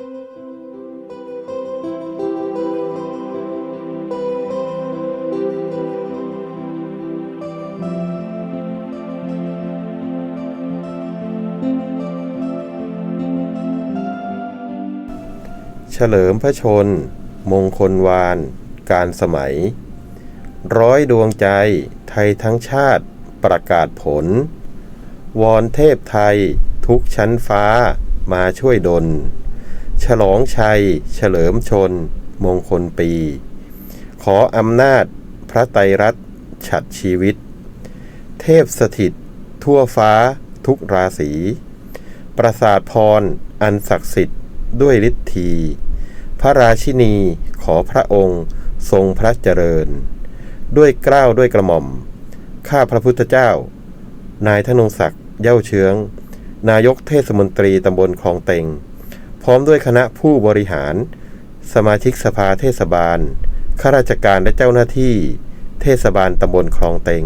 เฉลิมพระชน มงคลวาน การสมัย ร้อยดวงใจไทยทั้งชาติประกาศผล วอนเทพไทยทุกชั้นฟ้ามาช่วยดล ฉลองชัย เฉลิมชน มงคลปี ขออำนาจพระไตรรัตน์ฉัดชีวิต เทพสถิต ทั่วฟ้าทุกราศีประสาทพร อันศักดิ์สิทธิ์ด้วยฤทธี พระราชินีขอพระองค์ทรงพระเจริญ ด้วยเกล้าวด้วยกระหม่อม ข้าพระพุทธเจ้า นายธนงศักดิ์เย้าเชื้อง นายกเทศมนตรีตำบลคลองเต็ง พร้อมด้วยคณะผู้บริหาร สมาชิกสภาเทศบาลข้าราชการและเจ้าหน้าที่ เทศบาลตำบลคลองเต็ง